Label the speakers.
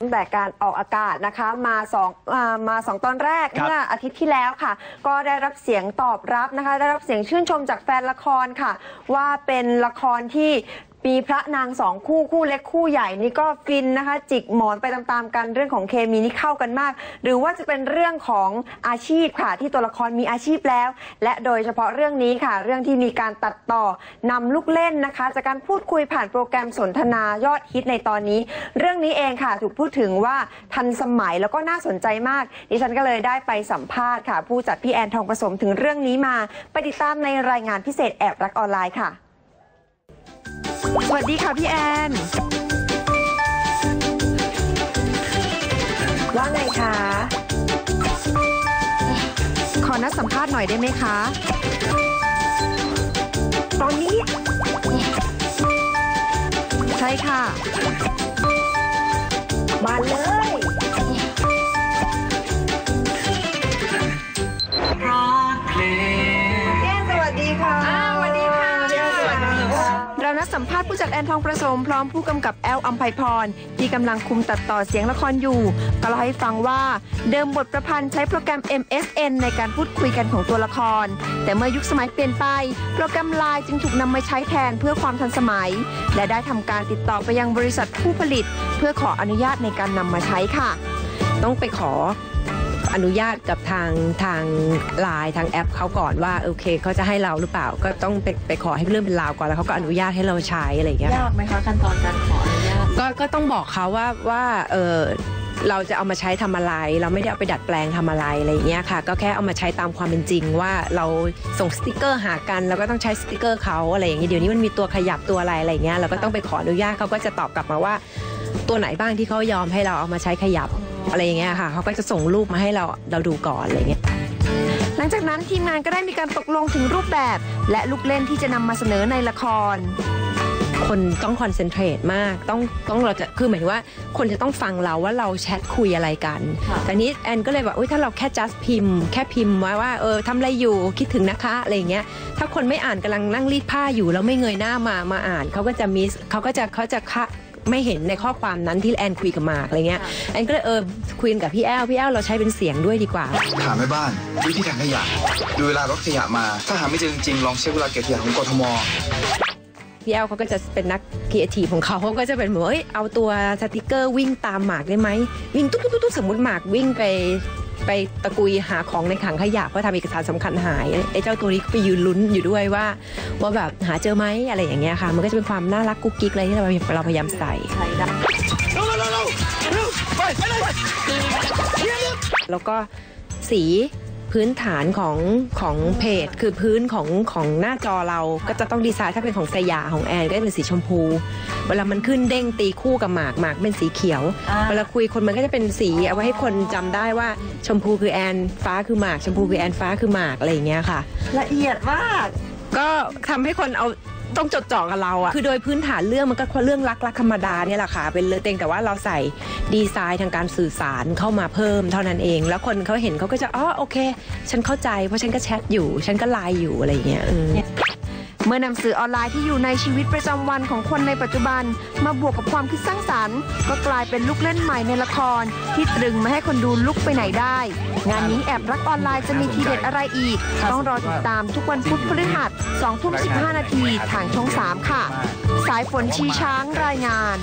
Speaker 1: ตั้งแต่การออกอากาศนะคะมาสองอามาสองตอนแรก
Speaker 2: ครับ
Speaker 1: เมื่ออาทิตย์ที่แล้วค่ะ ก็ได้รับเสียงตอบรับนะคะ ได้รับเสียงชื่นชมจากแฟนละครค่ะ ว่าเป็นละครที่ มีพระนางสองคู่คู่เล็กคู่ใหญ่นี่ก็ฟินนะคะ จิกหมอนไปตามๆกันเรื่องของเคมีนี่เข้ากันมาก หรือว่าจะเป็นเรื่องของอาชีพค่ะที่ตัวละครมีอาชีพแล้ว และโดยเฉพาะเรื่องนี้ค่ะ เรื่องที่มีการตัดต่อนำลูกเล่นนะคะ จากการพูดคุยผ่านโปรแกรมสนทนายอดฮิตในตอนนี้ เรื่องนี้เองค่ะ ถูกพูดถึงว่าทันสมัยแล้วก็น่าสนใจมาก ดิฉันก็เลยได้ไปสัมภาษณ์ค่ะ ผู้จัดพี่แอนทองผสมถึงเรื่องนี้มาไปติดตามในรายงานพิเศษแอบรักออนไลน์ค่ะ วัสดีค่ะพี่แอน ว่าไงคะ ขอนัดสัมภาษณ์หน่อยได้ไหมคะ ตอนนี้ ใช่ค่ะ มาเลย รานัดสัมภาษณ์ผู้จัดแอนทองประสมพร้อมผู้กำกับแอลอัมไพพร ที่กำลังคุมตัดต่อเสียงละครอยู่ ก็เล่าให้ฟังว่าเดิมบทประพันธ์ใช้โปรแกรม MSN ในการพูดคุยกันของตัวละคร แต่เมื่อยุคสมัยเปลี่ยนไป โปรแกรมไลน์จึงถูกนำมาใช้แทนเพื่อความทันสมัย และได้ทำการติดต่อไปยังบริษัทผู้ผลิต เพื่อขออนุญาตในการนำมาใช้ค่ะ
Speaker 3: ต้องไปขอ อนุญาตกับทางทางไลน์ทางแอปเขาก่อนว่าโอเคเขาจะให้เราหรือเปล่าก็ต้องไปไปขอให้เรื่องเป็นราวก่อนแล้วเขาก็อนุญาตให้เราใช้อะไรอย่างเงี้ย
Speaker 4: ยากไหมคะขั้นตอนการขออนุญาต
Speaker 3: ก็ก็ต้องบอกเขาว่าว่าเออเราจะเอามาใช้ทำอะไร เราไม่ได้เอาไปดัดแปลงทำอะไรอะไรอย่างเงี้ยค่ะ ก็แค่เอามาใช้ตามความเป็นจริงว่าเราส่งสติกเกอร์หากันเราก็ต้องใช้สติกเกอร์เขาอะไรอย่างเงี้ยเดี๋ยวนี้มันมีตัวขยับตัวอะไรอะไรอย่างเงี้ยเราก็ต้องไปขออนุญาตเขาก็จะตอบกลับมาว่า ตัวไหนบ้างที่เขายอมให้เราเอามาใช้ขยับ อะไรอย่างเงี้ยค่ะเขาก็จะส่งรูปมาให้เราเราดูก่อนอะไรอย่างเงี้ย
Speaker 1: หลังจากนั้นทีมงานก็ได้มีการตกลงถึงรูปแบบ และลูกเล่นที่จะนำมาเสนอในละคร
Speaker 3: คนต้องคอนเซนเทรตมากต้องต้องเราจะคือหมายถึงว่าคนจะต้องฟังเราว่าเราแชทคุยอะไรกัน
Speaker 4: ค่ะ
Speaker 3: แต่นี้แอนก็เลยแบบอุ้ยถ้าเราแค่ just พิมพ์ แค่พิมพ์ไว้ว่าเออทำอะไรอยู่คิดถึงนะคะอะไรอย่างเงี้ยถ้าคนไม่อ่านกำลังนั่งรีดผ้าอยู่แล้วไม่เงยหน้ามามาอ่านเขาก็จะมิสเขาก็จะเขาจะคะ ไม่เห็นในข้อความนั้นที่แอนคุยกับหมากอะไรเงี้ยแอนก็เลยเออคุยกันกับพี่แอลพี่แอลเราใช้เป็นเสียงด้วยดีกว่า
Speaker 5: ถามแม่บ้านวิธีถังขยะดูเวลารถขยะมา ถ้าหาไม่เจอจริงๆลองเช็คเวลาเก็บขยะของกทม
Speaker 3: พี่แอลเขาก็จะเป็นนักครีเอทีฟของเขาเขาก็จะเป็นเหมือนว่าเอ้ยเอาตัวสติกเกอร์วิ่งตามหมากได้ไหมวิ่งตุ๊ดตุ๊ดตุ๊ดสมมติหมากวิ่งไป ไปตะกุยหาของในถังขยะเพื่อทำเอกสารสำคัญหายไอ้เจ้าตัวนี้ก็ไปยืนลุ้นอยู่ด้วยว่า ว่าแบบหาเจอไหมอะไรอย่างเงี้ยค่ะ มันก็จะเป็นความน่ารักกุ๊กกิ๊กอะไรที่เราเราพยายามใส่
Speaker 4: ใช้ได้
Speaker 3: แล้วก็สี พื้นฐานของของเพจ คือพื้นของของหน้าจอเราก็จะต้องดีไซน์ถ้าเป็นของสยาของแอนก็จะเป็นสีชมพู เวลามันขึ้นเด้งตีคู่กับหมากหมากเป็นสีเขียว
Speaker 4: อ่า
Speaker 3: เวลาคุยคนมันก็จะเป็นสีเอาไว้ให้คนจำได้ว่าชมพูคือแอนฟ้าคือหมาก ชมพูคือแอนฟ้าคือหมากอะไรอย่างเงี้ยค่ะ
Speaker 4: ละเอียดมาก
Speaker 3: ก็ทำให้คนเอา ต้องจดจ่อกับเราอะคือโดยพื้นฐานเรื่องมันก็เรื่องรักรักธรรมดาเนี่ยแหละค่ะ เป็นเรื่องเต็งแต่ว่าเราใส่ดีไซน์ทางการสื่อสารเข้ามาเพิ่มเท่านั้นเอง แล้วคนเขาเห็นเขาก็จะอ๋อโอเค ฉันเข้าใจเพราะฉันก็แชทอยู่ ฉันก็ไลน์อยู่อะไรอย่างเงี้ยอืม
Speaker 1: เมื่อนำสื่อออนไลน์ที่อยู่ในชีวิตประจำวันของคนในปัจจุบัน มาบวกกับความคิดสร้างสรรค์ ก็กลายเป็นลูกเล่นใหม่ในละคร ที่ตรึงมาให้คนดูลุกไปไหนได้ งานนี้แอบรักออนไลน์จะมีทีเด็ดอะไรอีก ต้องรอติดตามทุกวันพุธพฤหัส2ทุ่ม15 นาทีทางช่อง 3 ค่ะ สายฝนชีช้างรายงาน